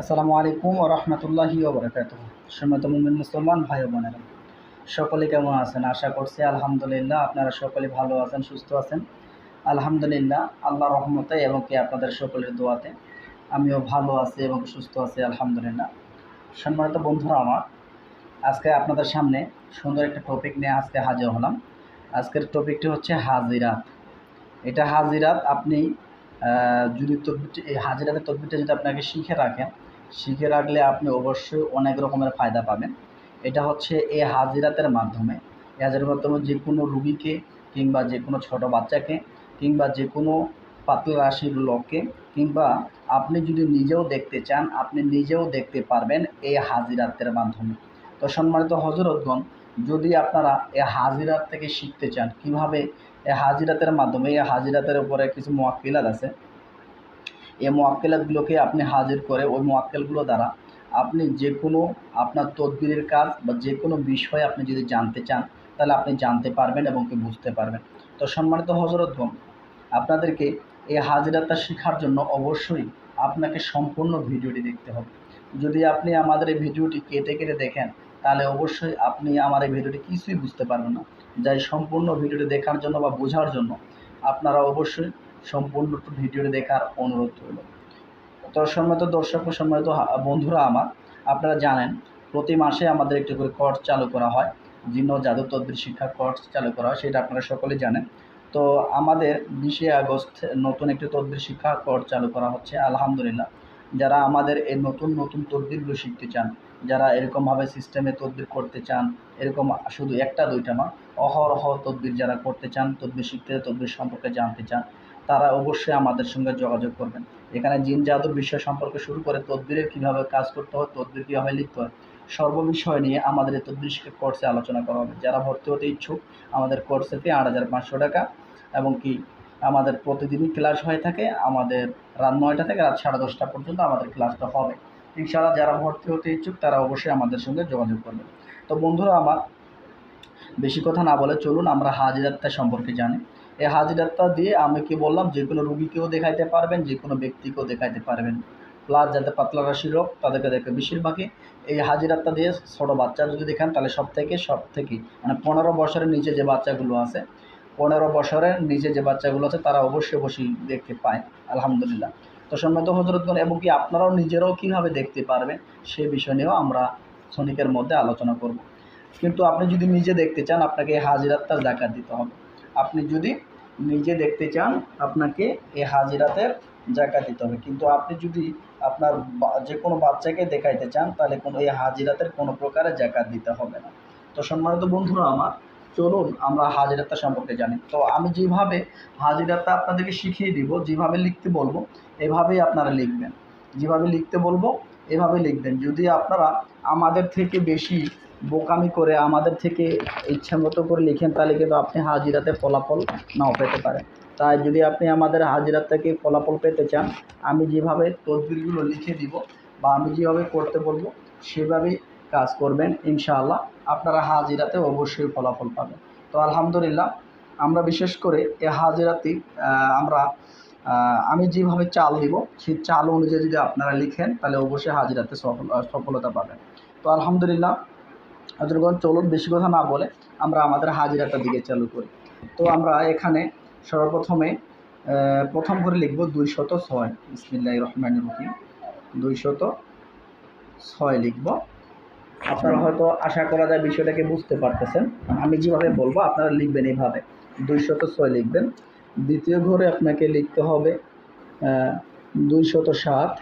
আসসালামু আলাইকুম রহমতুল্লাহি ওবরাকাত সম্মত মুমিন মুসলমান ভাই বোনেরা, সকলে কেমন আছেন? আশা করছি আলহামদুলিল্লাহ আপনারা সকলে ভালো আছেন, সুস্থ আছেন। আলহামদুলিল্লাহ আল্লাহ রহমতে এবং কি আপনাদের সকলের দোয়াতে আমিও ভালো আছি এবং সুস্থ আছি, আলহামদুলিল্লাহ। সম্মানিত বন্ধুরা আমার, আজকে আপনাদের সামনে সুন্দর একটা টপিক নিয়ে আজকে হাজির হলাম। আজকের টপিকটি হচ্ছে হাজিরাত। এটা হাজিরাত আপনি যদি তদবিরটি এই হাজিরাতের তদবিরটা যদি আপনাকে শিখে রাখেন শিখে রাখলে আপনি অবশ্যই অনেক রকমের ফায়দা পাবেন। এটা হচ্ছে এই হাজিরাতের মাধ্যমে। এই হাজিরাতের মাধ্যমে যে কোনো রুগীকে কিংবা যে কোনো ছোটো বাচ্চাকে কিংবা যে কোনো পাতলা রাশির লোককে কিংবা আপনি যদি নিজেও দেখতে চান, আপনি নিজেও দেখতে পারবেন এই হাজিরাতের মাধ্যমে। তো সম্মানিত হজরতগণ যদি আপনারা এ হাজিরাত থেকে শিখতে চান, কীভাবে এ হাজিরাতের মাধ্যমে এই হাজিরাতের উপরে কিছু মোয়াক্কিলাত আছে এই মোয়াক্কেলাতগুলোকে আপনি হাজির করে ওই মোয়াক্কেলগুলো দ্বারা আপনি যে কোনো আপনার তদবিরের কাজ বা যে কোনো বিষয়ে আপনি যদি জানতে চান, তাহলে আপনি জানতে পারবেন এবং কি বুঝতে পারবেন। তো সম্মানিত হজরত হজরতগণ আপনাদেরকে এই হাজিরাতটা শেখার জন্য অবশ্যই আপনাকে সম্পূর্ণ ভিডিওটি দেখতে হবে। যদি আপনি আমাদের এই ভিডিওটি কেটে কেটে দেখেন, তাহলে অবশ্যই আপনি আমার এই ভিডিওটি কিছুই বুঝতে পারবেন না। যাই, সম্পূর্ণ ভিডিওটি দেখার জন্য বা বোঝার জন্য আপনারা অবশ্যই সম্পূর্ণ ভিডিওটি দেখার অনুরোধ রইল। তো সম্মানিত দর্শক ও সম্মানিত বন্ধুরা আমার, আপনারা জানেন, প্রতি মাসে আমাদের একটি করে কোর্স চালু করা হয়। জিন্ন জাদু তদ্বির শিক্ষা কোর্স চালু করা হয়, সেটা আপনারা সকলেই জানেন। তো আমাদের বিশে আগস্ট নতুন একটি তদ্বির শিক্ষা কোর্স চালু করা হচ্ছে, আলহামদুলিল্লাহ। যারা আমাদের এই নতুন নতুন তদ্বিরগুলো শিখতে চান, যারা এরকমভাবে সিস্টেমে তদ্বির করতে চান, এরকম শুধু একটা দুইটা না, অহরহ তদ্বির যারা করতে চান, তদ্বির শিখতে, তদ্বির সম্পর্কে জানতে চান তারা অবশ্যই আমাদের সঙ্গে যোগাযোগ করবেন। এখানে জিন জাদুর বিষয় সম্পর্কে শুরু করে তদ্বিরের কীভাবে কাজ করতে হয়, তদ্বির কীভাবে লিখতে হয়, সর্ববিষয় নিয়ে আমাদের এই তদ্বির কোর্সে আলোচনা করা হবে। যারা ভর্তি হতে ইচ্ছুক, আমাদের কোর্সে ফি আট হাজার পাঁচশো টাকা এবং কি আমাদের প্রতিদিনই ক্লাস হয়ে থাকে, আমাদের রাত নয়টা থেকে রাত সাড়ে দশটা পর্যন্ত আমাদের ক্লাসটা হবে। ইনশাআল্লাহ যারা ভর্তি হতে ইচ্ছুক, তারা অবশ্যই আমাদের সঙ্গে যোগাযোগ করবেন। তো বন্ধুরা, আমার বেশি কথা না বলে চলুন, আমরা হাজিরাত্তা সম্পর্কে জানি। এই হাজিরাত্তা দিয়ে আমি কি বললাম, যে কোনো রুগীকেও দেখাইতে পারবেন, যে কোনো ব্যক্তিকেও দেখাইতে পারবেন। প্লাস যাতে পাতলা রাশি রোগ, তাদেরকে দেখবে বেশিরভাগই এই হাজিরাত্তা দিয়ে ছোটো বাচ্চা যদি দেখান, তাহলে সব থেকে সব থেকে মানে পনেরো বছরের নিচে যে বাচ্চাগুলো আছে, পনেরো বছরের নিচে যে বাচ্চাগুলো আছে, তারা অবশ্যই অবশ্যই দেখতে পায়। আলহামদুলিল্লাহ। তো সম্মত হজরতগণ, এবং কি আপনারাও নিজেরাও কীভাবে দেখতে পারবেন, সে বিষয় নিয়েও আমরা ক্ষণিকের মধ্যে আলোচনা করব। কিন্তু আপনি যদি নিজে দেখতে চান, আপনাকে হাজিরাত্তার জাকাত দিতে হবে। আপনি যদি নিজে দেখতে চান, আপনাকে এই হাজিরাতের জাকাত দিতে হবে। কিন্তু আপনি যদি আপনার যে কোনো বাচ্চাকে দেখাইতে চান, তাহলে কোনো এই হাজিরাতের কোনো প্রকারের জাকাত দিতে হবে না। তো সম্মানিত বন্ধুরা আমার, চলুন আমরা হাজিরাতা সম্পর্কে জানি। তো আমি যেভাবে হাজিরাতা আপনাদেরকে শিখিয়ে দিব, যেভাবে লিখতে বলব, এভাবেই আপনারা লিখবেন। যেভাবে লিখতে বলব, এভাবে লিখবেন। যদি আপনারা আমাদের থেকে বেশি বোকামি করে আমাদের থেকে ইচ্ছা মতো করে লিখেন, তাহলে কিন্তু আপনি হাজিরাতে ফলাফল নাও পেতে পারেন। তাই যদি আপনি আমাদের হাজিরাত থেকে ফলাফল পেতে চান, আমি যেভাবে তদবিরগুলো লিখে দিব বা আমি যেভাবে করতে বলব, সেভাবেই কাজ করবেন, ইনশাআল্লাহ। আপনারা হাজিরাতে অবশ্যই ফলাফল পাবেন। তো আলহামদুলিল্লাহ, আমরা বিশেষ করে এই হাজিরাতি আমরা আমি যেভাবে চাল দিব, সেই চাল অনুযায়ী যদি আপনারা লিখেন, তাহলে অবশ্যই হাজিরাতে সফল, সফলতা পাবেন। তো আলহামদুলিল্লাহ হজরতগণ চলুন, বেশি কথা না বলে আমরা আমাদের হাজিরাটার দিকে চালু করি। তো আমরা এখানে সর্বপ্রথমে প্রথম করে লিখব দুইশত ছয়। ইসমিল্লাহ রহমান রহিম। দুইশত ছয় লিখব। আপনারা হয়তো আশা করা যায় বিষয়টাকে বুঝতে পারতেছেন। আমি যেভাবে বলব, আপনারা লিখবেন এইভাবে। দুইশত ছয় লিখবেন। দ্বিতীয় ঘরে আপনাকে লিখতে হবে দুইশত সাত,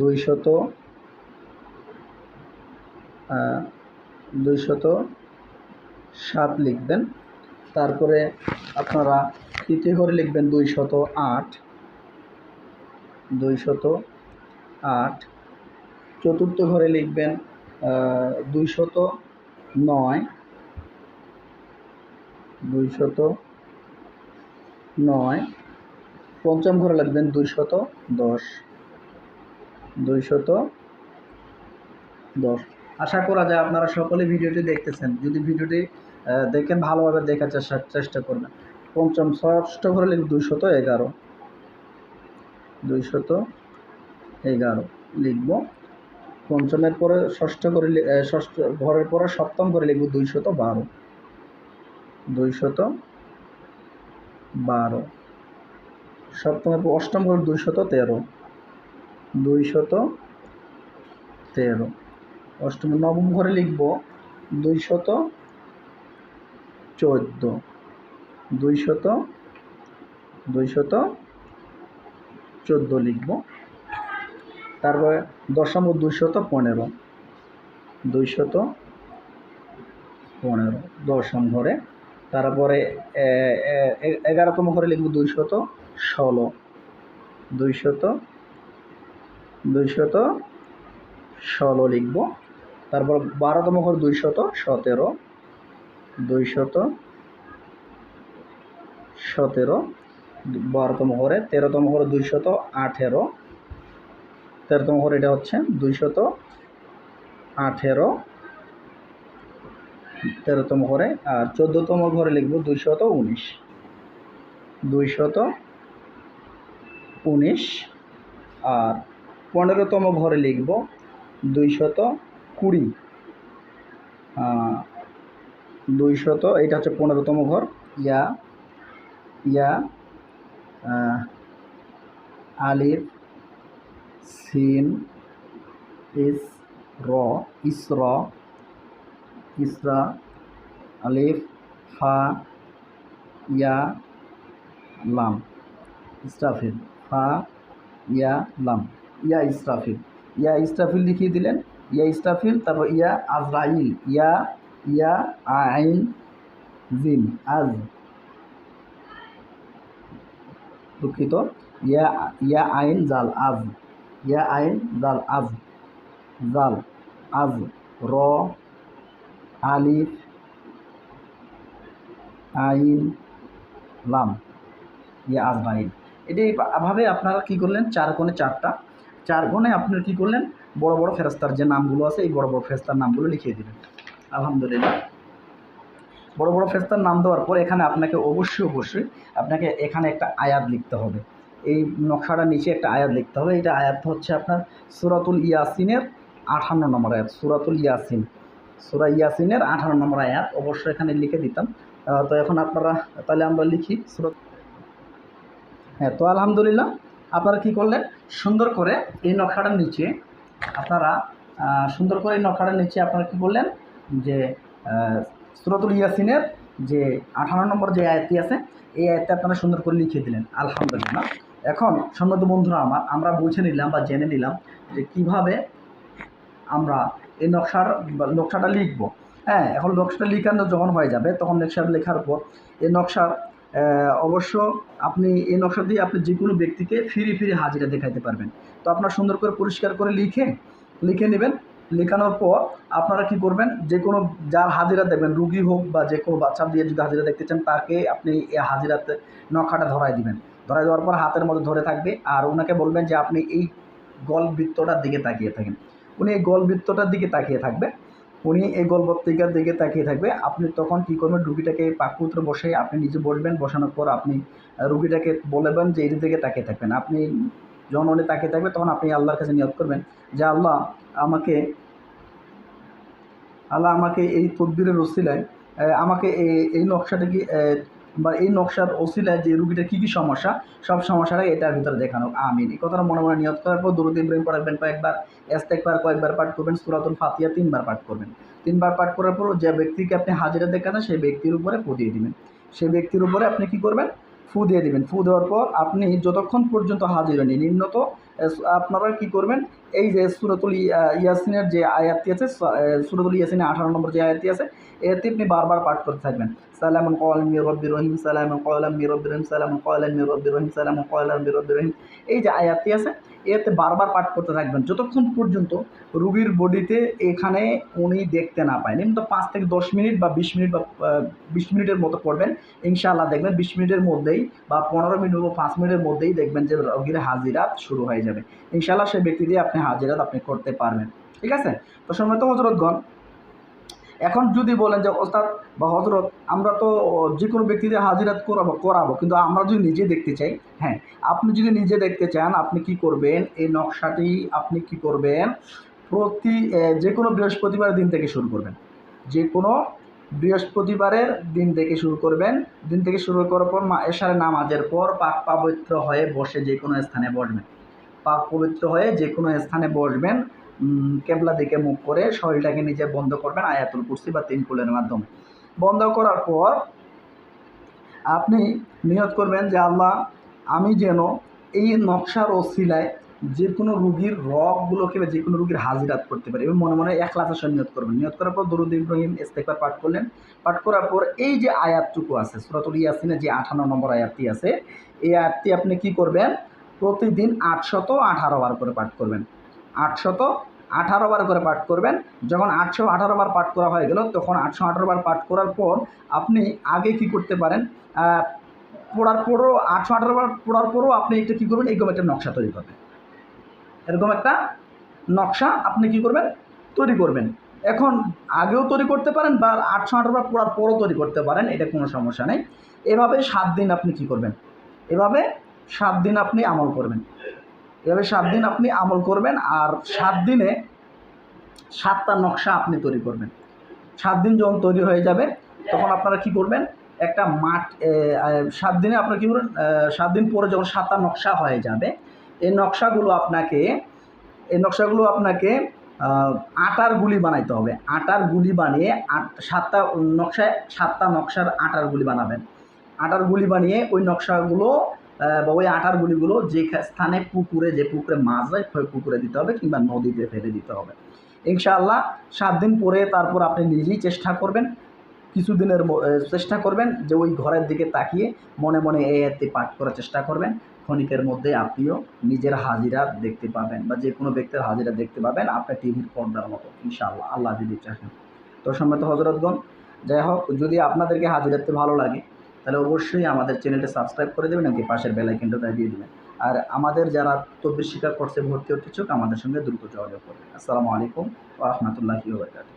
দুইশত দুইশত সাত লিখবেন। তারপরে আপনারা তৃতীয় ঘরে লিখবেন দুইশত আট। দুইশত আট। চতুর্থ ঘরে লিখবেন দুইশত নয়। দুইশত নয়। পঞ্চম ঘরে লিখবেন দুইশত দশ। দুইশত দশ। আশা করা যায় আপনারা সকলে ভিডিওটি দেখতেছেন। যদি ভিডিওটি দেখেন ভালোভাবে দেখার চেষ্টা চেষ্টা করবেন। পঞ্চম ষষ্ঠ ঘরে লিখবেন দুইশত এগারো। দুইশত এগারো লিখব। পঞ্চমের পরে ষষ্ঠ করে ষষ্ঠ ঘরের পরে সপ্তম করে লিখব দুইশত বারো। দুইশত বারো। সপ্তমের পর অষ্টম ঘর দুইশত তেরো। দুইশত তেরো। অষ্টম, নবম ঘরে লিখব দুইশত চোদ্দ। দুইশত দুইশত চোদ্দ লিখব। তারপরে দশম ও দুইশত পনেরো। দুইশত পনেরো, দশম ঘরে। তারপরে এগারোতম ঘরে লিখব দুইশত ষোলো। দুইশত দুইশত ষোলো লিখব। তারপর বারোতম ঘর দুইশত সতেরো দুইশত সতেরো, বারোতম ঘরে, তেরোতম ঘরে দুইশত আঠেরো, তেরোতম ঘরে এটা হচ্ছে দুইশত আঠেরো, তেরোতম ঘরে, আর চোদ্দোতম ঘরে লিখব দুইশত উনিশ। দুইশত উনিশ, আর পনেরোতম ঘরে লিখব দুইশত কুড়ি। দুইশত এটা হচ্ছে পনেরোতম ঘর। ইয়া ইয়া আলিফ, সিন, ইস, র, ইসর, ইসরা, আলিফ, ফা, ইয়া, লাম। ইস্টাফিল ফা, ইয়া, লাম। ইয়া ইস্টাফিল ইয়া ইস্টাফিল লিখিয়ে দিলেন। ইয়া ইস্টাফিল তারপর ইয়া আজরাইল, ইয়া ইয়া আইন জিম আজ। দুঃখিত। ইয়া ইয়া আইন জাল আজ। ইয়া আইন জাল আজ। জাল আজ। র, আলিফ, আইন, লাম। ইয়া আজমাইন এটি এভাবে আপনারা কী করলেন? চার কোণে চারটা। চার কোণে আপনারা কী করলেন? বড় বড় ফেরস্তার যে নামগুলো আছে, এই বড় বড় ফেরস্তার নামগুলো লিখিয়ে দেবেন। আলহামদুলিল্লাহ। বড় বড় ফেরস্তার নাম দেওয়ার পর এখানে আপনাকে অবশ্যই অবশ্যই আপনাকে এখানে একটা আয়াত লিখতে হবে। এই নকশাটার নিচে একটা আয়াত লিখতে হবে। এটা আয়াত হচ্ছে আপনার সুরাতুল ইয়াসিনের আঠান্ন নম্বর আয়াত। সুরাতুল ইয়াসিন। সুরা ইয়াসিনের আঠারো নম্বর আয়াত অবশ্যই এখানে লিখে দিতাম। তো এখন আপনারা তাহলে আমরা লিখি সুরত হ্যাঁ তো আলহামদুলিল্লাহ আপনারা কী করলেন? সুন্দর করে এই নকশাটার নিচে আপনারা সুন্দর করে নকশাটার নিচে আপনারা কী বললেন যে সুরাতুল ইয়াসিনের যে আঠারো নম্বর যে আয়াতটি আছে, এই আয়াতটা আপনারা সুন্দর করে লিখে দিলেন। আলহামদুলিল্লাহ। এখন সম্মত বন্ধুরা আমার, আমরা বুঝে নিলাম বা জেনে নিলাম যে কীভাবে আমরা এই নকশার নকশাটা লিখব। হ্যাঁ এখন নকশাটা লিখানো যখন হয়ে যাবে, তখন নকশা লেখার পর এই নকশার অবশ্য আপনি এই নকশা দিয়ে আপনি যে কোনো ব্যক্তিকে ফিরে ফিরে হাজিরা দেখাইতে পারবেন। তো আপনার সুন্দর করে পরিষ্কার করে লিখে লিখে নেবেন। লেখানোর পর আপনারা কি করবেন? যে কোনো যার হাজিরা দেখবেন, রুগী হোক বা যে কোনো বাচ্চা দিয়ে যদি হাজিরা দেখতে চান, তাকে আপনি এই হাজিরাতে নকশাটা ধরাই দিবেন। ধরাই দেওয়ার পর হাতের মধ্যে ধরে থাকবে আর ওনাকে বলবেন যে আপনি এই গল বৃত্তটার দিকে তাকিয়ে থাকেন। উনি এই গল বৃত্তটার দিকে তাকিয়ে থাকবে। উনি এই গল্পত্রিকার দিকে তাকিয়ে থাকবে। আপনি তখন কী করবেন? রুগীটাকে পাকপুত্র বসে আপনি নিজে বসবেন। বসানোর পর আপনি রুগীটাকে বলবেন যে এই দিকে তাকিয়ে থাকবেন। আপনি যখন উনি তাকিয়ে থাকবে, তখন আপনি আল্লাহর কাছে নিয়োগ করবেন যে, আল্লাহ আমাকে আল্লাহ আমাকে এই তদ্বিরের রসিলায় আমাকে এই নকশাটা কি বা এই নকশার ওসিলায় যে রুগীটার কী কী সমস্যা, সব সমস্যাটাই এটার ভিতরে দেখানো। আমিন। এই কথাটা মনে মনে নিয়ত করার পর দরুদ ইব্রাহিম পড়াবেন, কয়েকবার এস্তেকবার কয়েকবার পাঠ করবেন, সুরাতুল ফাতিয়া তিনবার পাঠ করবেন। তিনবার পাঠ করার পর যে ব্যক্তিকে আপনি হাজিরা দেখান, সেই ব্যক্তির উপরে ফু দিয়ে দিবেন। সেই ব্যক্তির উপরে আপনি কি করবেন? ফু দিয়ে দিবেন। ফু দেওয়ার পর আপনি যতক্ষণ পর্যন্ত হাজির হয়নি নিম্নত আপনারা কি করবেন? এই যে সুরাতুল ইয়া- ইয়াসিনের যে আয়াতটি আছে সুরাতুল ইয়াসিনের আঠারো নম্বর যে আয়াতটি আছে এতে আপনি বারবার পাঠ করতে থাকবেন। সালামুন কওয়ালাম মির রব্বির রহিম, সালামুন কওয়ালাম মির রব্বির রহিম, সালামুন কওয়ালাম মির রব্বির রহিম, সালামুন কওয়ালাম মির রব্বির রহিম। এই যে আয়াতটি আছে, এতে বারবার পাঠ করতে থাকবেন। যতক্ষণ পর্যন্ত রুগীর বডিতে এখানে উনি দেখতে না পায় নিম্ন পাঁচ থেকে দশ মিনিট বা বিশ মিনিট বা বিশ মিনিটের মতো পড়বেন। ইনশাআল্লাহ দেখবেন বিশ মিনিটের মধ্যেই বা পনেরো মিনিট বা পাঁচ মিনিটের মধ্যেই দেখবেন যে রোগীর হাজিরাত শুরু হয়ে যাবে। ইনশাআল্লাহ সেই ব্যক্তি দিয়ে আপনি হাজিরাত আপনি করতে পারবেন। ঠিক আছে? তো সময় তো হজরতগণ এখন যদি বলেন যে, ওস্তাদ বা হজরত আমরা তো যে কোনো ব্যক্তিদের হাজিরাত করাবো করাবো, কিন্তু আমরা যদি নিজে দেখতে চাই হ্যাঁ আপনি যদি নিজে দেখতে চান, আপনি কি করবেন? এই নকশাটি আপনি কি করবেন? প্রতি যে কোনো বৃহস্পতিবার দিন থেকে শুরু করবেন। যে কোনো বৃহস্পতিবারের দিন থেকে শুরু করবেন। দিন থেকে শুরু করার পর মা, এশারে নামাজের পর পাক পবিত্র হয়ে বসে যে কোনো স্থানে বসবেন। পাক পবিত্র হয়ে যে কোনো স্থানে বসবেন। কেবলা দিকে মুখ করে শরীরটাকে নিজে বন্ধ করবেন আয়াতুল কুরসি বা তিন কুলের মাধ্যমে। বন্ধ করার পর আপনি নিয়ত করবেন যে, আল্লাহ, আমি যেন এই নকশার ওসিলায় যে কোনো রুগীর রগগুলোকে বা যে কোনো রুগীর হাজিরাত করতে পারি। এবং মনে মনে এক লাখের নিয়ত করবেন। নিয়ত করার পর দরুদ ইব্রাহিম ইস্তেকবার পাঠ করলেন। পাঠ করার পর এই যে আয়াতটুকু আছে, সুরাতুল ইয়াসিনের যে আঠান্ন নম্বর আয়াতটি আছে, এই আয়াতটি আপনি কি করবেন? প্রতিদিন আটশত আঠারো বার করে পাঠ করবেন। আটশত আঠারো বার করে পাঠ করবেন। যখন আটশো আঠারো বার পাঠ করা হয়ে গেল, তখন আটশো আঠারো বার পাঠ করার পর আপনি আগে কি করতে পারেন? পড়ার পরও আটশো আঠারো বার পড়ার পরও আপনি একটা কী করবেন? এরকম একটা নকশা তৈরি করবেন। এরকম একটা নকশা আপনি কি করবেন? তৈরি করবেন। এখন আগেও তৈরি করতে পারেন বা আটশো আঠারো বার পড়ার পরও তৈরি করতে পারেন, এটা কোনো সমস্যা নেই। এভাবে সাত দিন আপনি কি করবেন? এভাবে সাত দিন আপনি আমল করবেন। এভাবে সাত দিন আপনি আমল করবেন আর সাত দিনে সাতটা নকশা আপনি তৈরি করবেন। সাত দিন যখন তৈরি হয়ে যাবে, তখন আপনারা কি করবেন? একটা মাঠ সাত দিনে আপনারা কী করবেন? সাত দিন পরে যখন সাতটা নকশা হয়ে যাবে, এই নকশাগুলো আপনাকে, এই নকশাগুলো আপনাকে আটার গুলি বানাইতে হবে। আটার গুলি বানিয়ে আট, সাতটা নকশায় সাতটা নকশার আটার গুলি বানাবেন। আটার গুলি বানিয়ে ওই নকশাগুলো বা ওই আটার গুলিগুলো যে স্থানে পুকুরে, যে পুকুরে মাছ যায়, ওই পুকুরে দিতে হবে কিংবা নদীতে ফেলে দিতে হবে। ইনশাআল্লাহ সাত দিন পরে তারপর আপনি নিজেই চেষ্টা করবেন, কিছুদিনের চেষ্টা করবেন যে ওই ঘরের দিকে তাকিয়ে মনে মনে এই এতে পাঠ করার চেষ্টা করবেন। ক্ষণিকের মধ্যে আপনিও নিজের হাজিরা দেখতে পাবেন বা যে কোনো ব্যক্তির হাজিরা দেখতে পাবেন আপনার টিভির পর্দার মতো, ইনশাআল্লাহ। আল্লাহ যদি চাহেন তো সম্মত হজরতগণ যাই হোক, যদি আপনাদেরকে হাজিরাতে ভালো লাগে তাহলে অবশ্যই আমাদের চ্যানেলটা সাবস্ক্রাইব করে দেবেন, নাকি পাশের বেলাইকেনটা দিয়ে দেবেন। আর আমাদের যারা তব্বির স্বীকার করছে ভর্তি হতে চোখ আমাদের সঙ্গে দ্রুত যোগাযোগ করবেন। আসসালামু আলাইকুম ওরহমতুল্লাহি ওবরকাতুহ